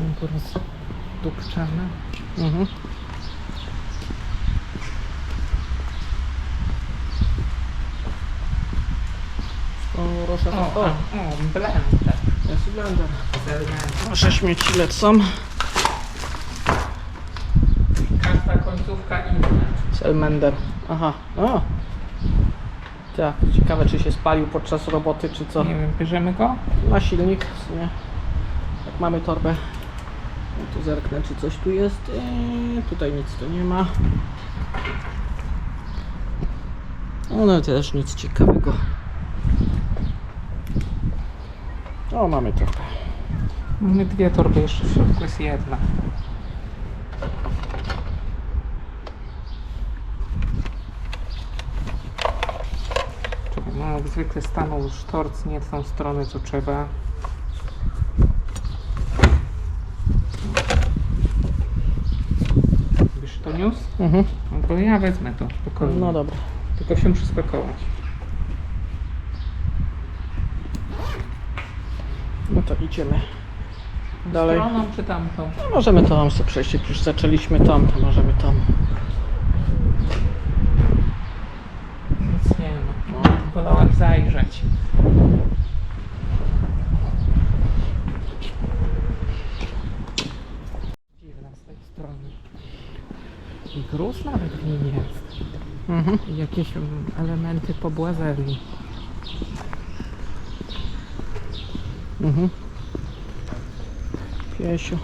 są porozdupczane. Mhm. O, Rosa, O, o, o, blender. jest blender. Zeleny. Nasze śmieci lecą. Każda końcówka inna. Selmender. Aha, o. Tak, ciekawe czy się spalił podczas roboty, czy co. Nie wiem, bierzemy go? Na silnik, w sumie. Jak mamy torbę. No tu zerknę, czy coś tu jest. Eee, tutaj nic tu nie ma. No też nic ciekawego. O, mamy torbę. Mamy dwie torby, jeszcze w środku jest jedna. Czekaj, no jak zwykle stanął już torc nie w tą stronę co trzeba. Byś to niósł? Mhm. No to ja wezmę to, spokojnie. No dobra. Tylko się muszę spakować. No to idziemy. Dalej. Stroną czy tamtą? No, możemy tam sobie przejść, już zaczęliśmy tam, to możemy tam. Nic nie ma. No. Wolałem zajrzeć. Dziwna z tej strony. I gruz nawet w nim jest. Mhm. I jakieś mm, elementy pobłazerii. Mhm. Piesiu.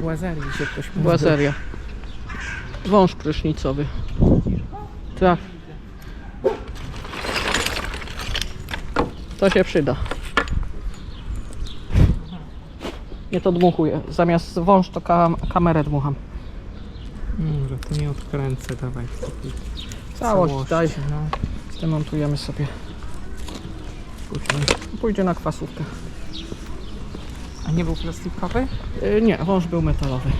Błazerii się ktoś pozbył. Błazeria. Wąż prysznicowy. Tak. To się przyda. Nie to dmuchuję. Zamiast wąż to kam kamerę dmucham. Może to nie odkręcę, dawaj. Całość daj. No. Zdemontujemy sobie. Później. Pójdzie na kwasówkę. A nie był plastikowy? Yy, nie, wąż był metalowy.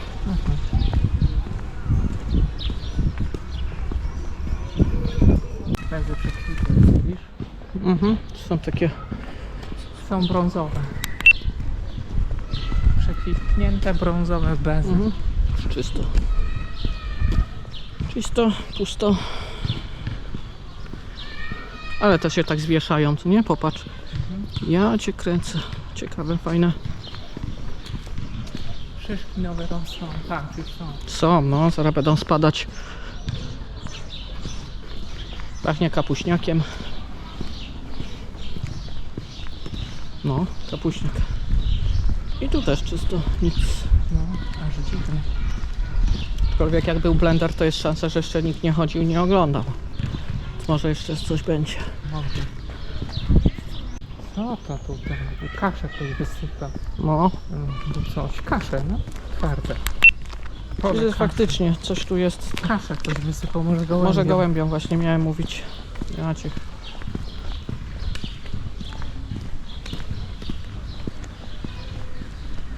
Bezy przekwitłe, widzisz? Mhm. Są takie. Są brązowe. Przekwitnięte brązowe bezy. Mhm. Czysto. Czysto, pusto. Ale te się tak zwieszają, nie? Popatrz. Ja cię kręcę. Ciekawe, fajne. Szyszki nowe rosną. Tak, już są. Są, no, zaraz będą spadać. Pachnie kapuśniakiem. No, kapuśniak. I tu też czysto, nic. No. Aczkolwiek jak był blender, to jest szansa, że jeszcze nikt nie chodził, nie oglądał. Może jeszcze coś będzie. Może. Co to tutaj? Kaszę ktoś wysypa. No, Mm, coś. Kaszę, no. Twarde. Pole faktycznie, coś tu jest. Kaszę ktoś wysypał, może gołębiem. Może gołębią właśnie miałem mówić. Ja cię.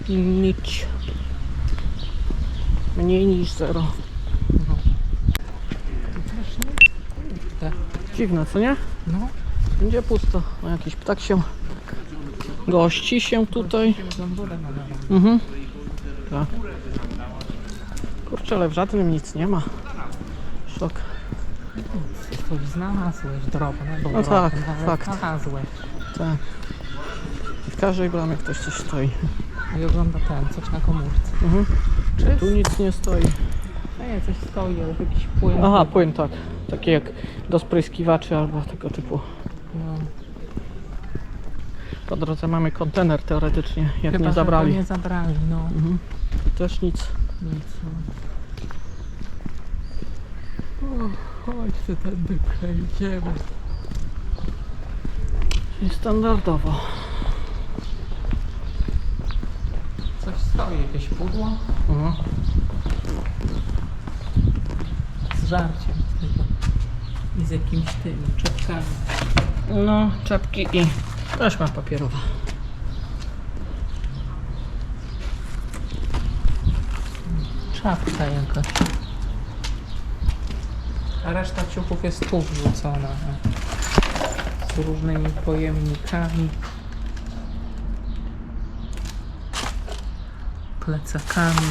Nic. Mniej niż zero. No. Dziwne, co nie? No. Będzie pusto. No, jakiś ptak się gości się tutaj. Mhm. Tak. Kurczę, ale w żadnym nic nie ma. Szok. Coś znalazłeś drobne, bo No tak, fakt. Znalazłeś. Tak. W każdej bramie ktoś coś stoi. I ogląda ten, coś na komórce. Mhm. Czy Tu nic nie stoi. Nie, coś stoi, ale jakiś płyn. Aha, płyn tak. Taki jak do spryskiwaczy albo tego typu. No. Po drodze mamy kontener teoretycznie, jak Chyba, nie zabrali. go nie zabrali, no. Mhm. Też nic. Nic, no. O, chodźcie tędy przejdziemy. I standardowo. Coś stoi, jakieś pudło Mhm. z żarciem. I z jakimś tym, czepkami. No, czapki i taśma papierowa. Czapka jakaś. A reszta ciuchów jest tu wrzucona. no. Z różnymi pojemnikami. Plecakami,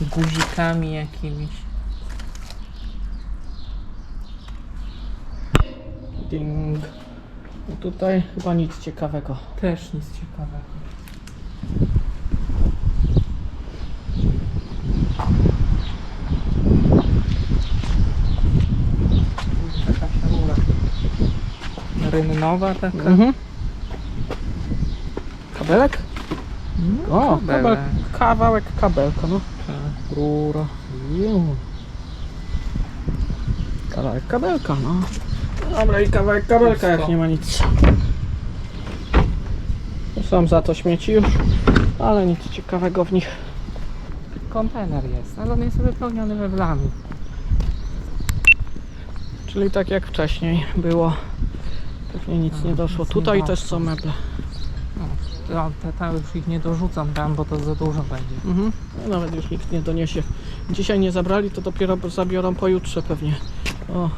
guzikami jakimiś. Ding. Tutaj chyba nic ciekawego. Też nic ciekawego. Rynnowa taka. Mhm. Kabelek? O, kabel, kawałek kabelka, no. Tak. Rura. Kawałek kabelka, no. Dobra, i kawałek kabelka, jak nie ma nic. Są za to śmieci już, ale nic ciekawego w nich. Kontener jest, ale on jest wypełniony weblami. Czyli tak jak wcześniej było. Pewnie nic nie No, doszło. Tutaj też są meble. No, te, te już ich nie dorzucam tam, bo to za dużo będzie. Mhm. No, nawet już nikt nie doniesie. Dzisiaj nie zabrali, to dopiero zabiorą pojutrze pewnie. O,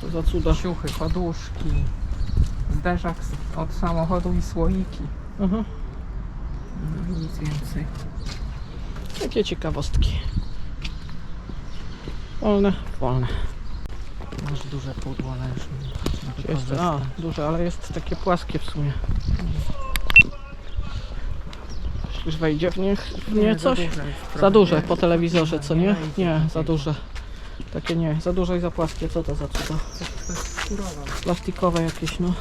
to za cuda. Ciuchy, poduszki, zderzak z- od samochodu i słoiki. Aha. No, nic więcej. Takie ciekawostki. Wolne, wolne. Masz duże pudło leży. żeby Gdzie Jest, a, duże, ale jest takie płaskie w sumie. Myślisz, wejdzie w nie, w nie za coś? Za duże po telewizorze, co nie? Nie, za duże. Takie nie, za duże i za płaskie. Co to za cudo? Plastikowe jakieś, no.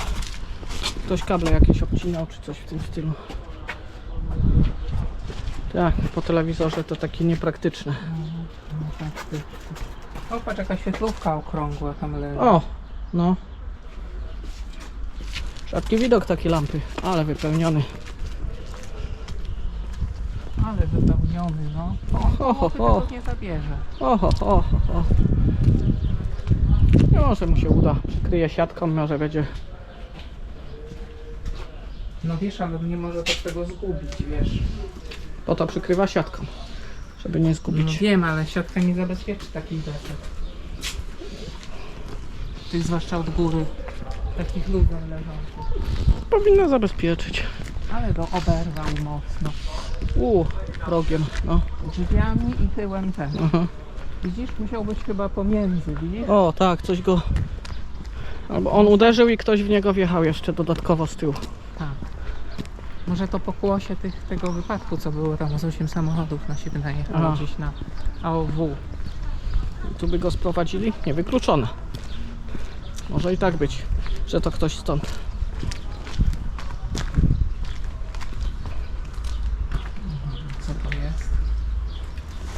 Ktoś kable jakieś obcinał, czy coś w tym stylu. Tak, po telewizorze to takie niepraktyczne. Ty- O, patrz jaka świetlówka okrągła tam leży. O, no. Rzadki widok takie lampy, ale wypełniony. Ale wypełniony, no. Ho, ho, nie zabierze. Może mu się uda. Przykryje siatką, może będzie. No wiesz, ale nie może to tego zgubić, wiesz. Po to przykrywa siatką, żeby nie No zgubić. wiem, ale siatka nie zabezpieczy takich desek. Ty zwłaszcza od góry takich luzem leżących. Powinno zabezpieczyć. Ale go oberwał mocno. U, rogiem, no. Drzwiami i tyłem też. Aha. Widzisz, musiał być chyba pomiędzy, widzisz? O, tak, coś go. Albo on uderzył i ktoś w niego wjechał jeszcze dodatkowo z tyłu. Tak. Może to pokłosie tych, tego wypadku, co było tam z 8 samochodów na siebie najechało Aha. gdzieś na AOW. Tu by go sprowadzili? Niewykluczone. Może i tak być, że to ktoś stąd. Co to jest?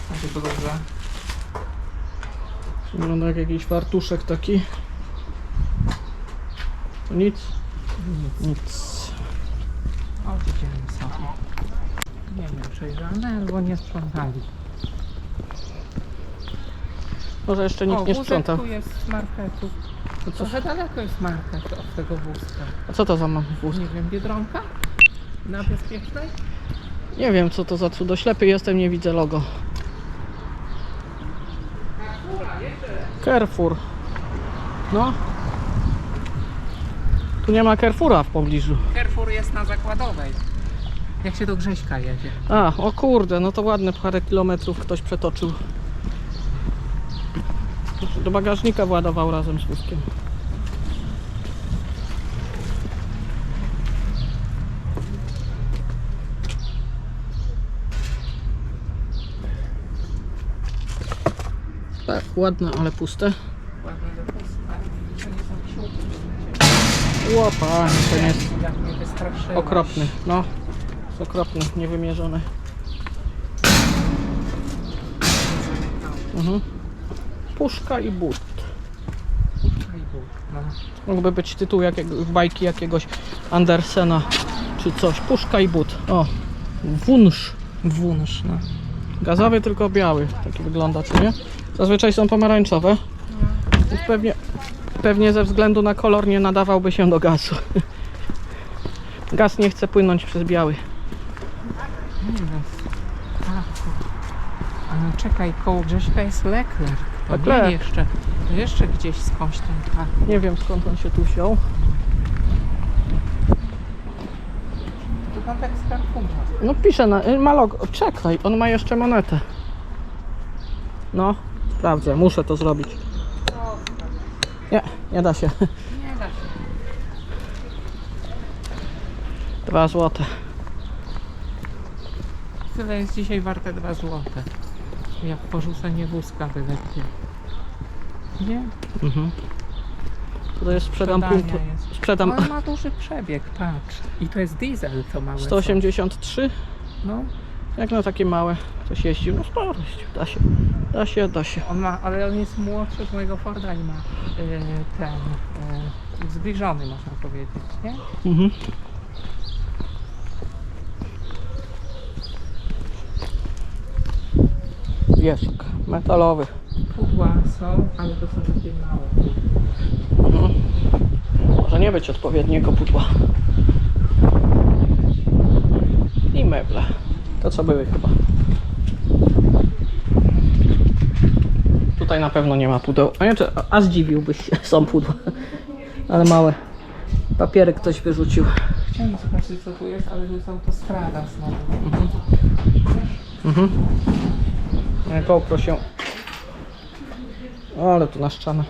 Takie to dobrze. Wygląda jak jakiś fartuszek taki. To nic? Nic. Nic. Oddzielmy sobie. Nie wiem, przejrzane albo nie sprzątali. Może jeszcze nikt o, nie wózek sprzątał. tu jest z marketu. To co, Trochę daleko jest market od tego wózka. a co to za ma wóz? Nie wiem, Biedronka? Na Bezpiecznej? Nie wiem co to za cudo. Ślepy jestem, nie widzę logo. Carrefour. No. Tu nie ma Carrefoura w pobliżu. Carrefour jest na Zakładowej. Jak się do Grześka jedzie. A, o kurde, no to ładne parę kilometrów ktoś przetoczył. Do bagażnika władował razem z wózkiem. Tak, ładne, ale puste. To nie są kciuki. Łopa, to nie jest okropny. No, jest okropny, niewymierzony. Mhm. Puszka i but. No. Mógłby być tytuł jakiego, bajki jakiegoś Andersena czy coś. Puszka i but. O, wunsz. Wunsz, no. Gazowy, tylko biały. Taki wygląda, czy nie? Zazwyczaj są pomarańczowe. Więc pewnie, pewnie ze względu na kolor nie nadawałby się do gazu. Gaz nie chce płynąć przez biały. Ale czekaj, koło Grześka jest Leclerc. To Leclerc. nie jeszcze, to jeszcze gdzieś skądś ten park. Nie wiem skąd on się tu wziął. Wygląda jak z Carrefoura. No pisze na... y, Ma logo. Czekaj, on ma jeszcze monetę. No, sprawdzę, muszę to zrobić. Nie, nie da się. Nie da się. Dwa złote. Tyle jest dzisiaj warte 2 złote. Jak porzucenie wózka wylepiej. Nie? Mhm. Tutaj jest sprzedam Sprzedania punkt. jest. Sprzedam On ma duży przebieg, patrz. I to jest diesel to małe. 183. No, Jak na takie małe ktoś jeździł, no sporo jeździł. Da się, da się, da się. on ma, ale on jest młodszy od mojego Forda i ma y, ten y, zbliżony można powiedzieć, nie? Mhm. Wieszak metalowy. Pudła są, ale to są takie małe. No. Może nie być odpowiedniego pudła. I meble. To co były chyba. Tutaj na pewno nie ma pudeł. A nie, a zdziwiłbyś się, są pudła. Ale małe. Papiery ktoś wyrzucił. Chciałem zobaczyć co tu jest, ale to jest autostrada znowu. Mhm. GoPro się. O, ale tu na ścianę.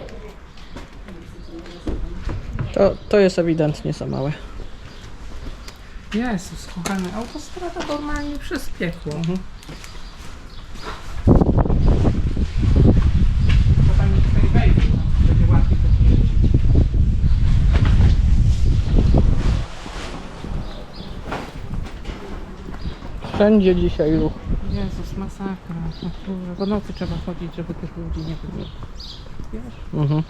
To, to jest ewidentnie za małe. Jezus, kochany, autostrada normalnie przez piekło. Mhm. To tam już tutaj wejdzie, będzie łatwiej to jeździć. Wszędzie dzisiaj ruch. Jezus, masakra. Kurwa, Po nocy trzeba chodzić, żeby tych ludzi nie było. Wiesz? Mhm.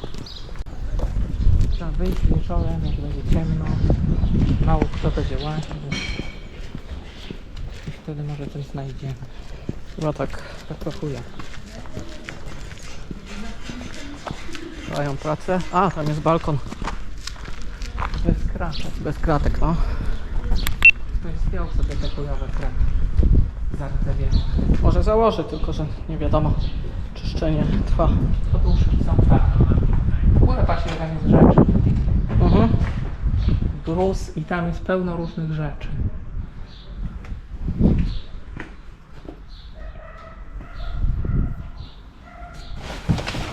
Trzeba wyjść wieczorem, jak będzie ciemno. Mało kto będzie łaził. I wtedy może coś znajdziemy. Chyba tak Tak trochę. mają pracę. A, tam jest balkon. Bez kratek. Bez kratek, no. Ktoś zdjął sobie te chujowe kraty. Zardzewiałe. Może założy, tylko że nie wiadomo. Czyszczenie trwa. Poduszki są tak. W ogóle patrzcie, tam jest. Gruz i tam jest pełno różnych rzeczy.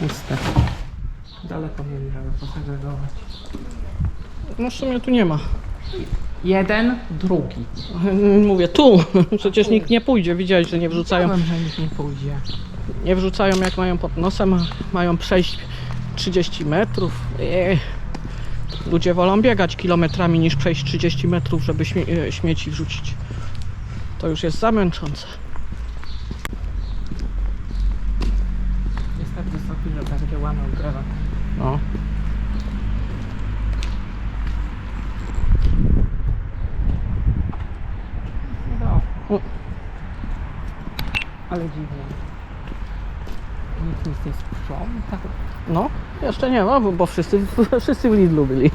Puste. Daleko mieli, żeby posegregować. No w sumie tu nie ma. Jeden, drugi. Mówię tu. Przecież nikt nie pójdzie. Widziałeś, że nie wrzucają. Wiem, że nikt nie pójdzie. Nie wrzucają jak mają pod nosem, a mają przejść 30 metrów. Eee. Ludzie wolą biegać kilometrami niż przejść 30 metrów, żeby śmie e, śmieci wrzucić. To już jest zamęczące. Jest tak wysoki, że będzie łamał drzewa. No. No. U. Ale dziwnie. Nic nie sprząta. No, jeszcze nie ma, bo, bo wszyscy, wszyscy w Lidlu byli.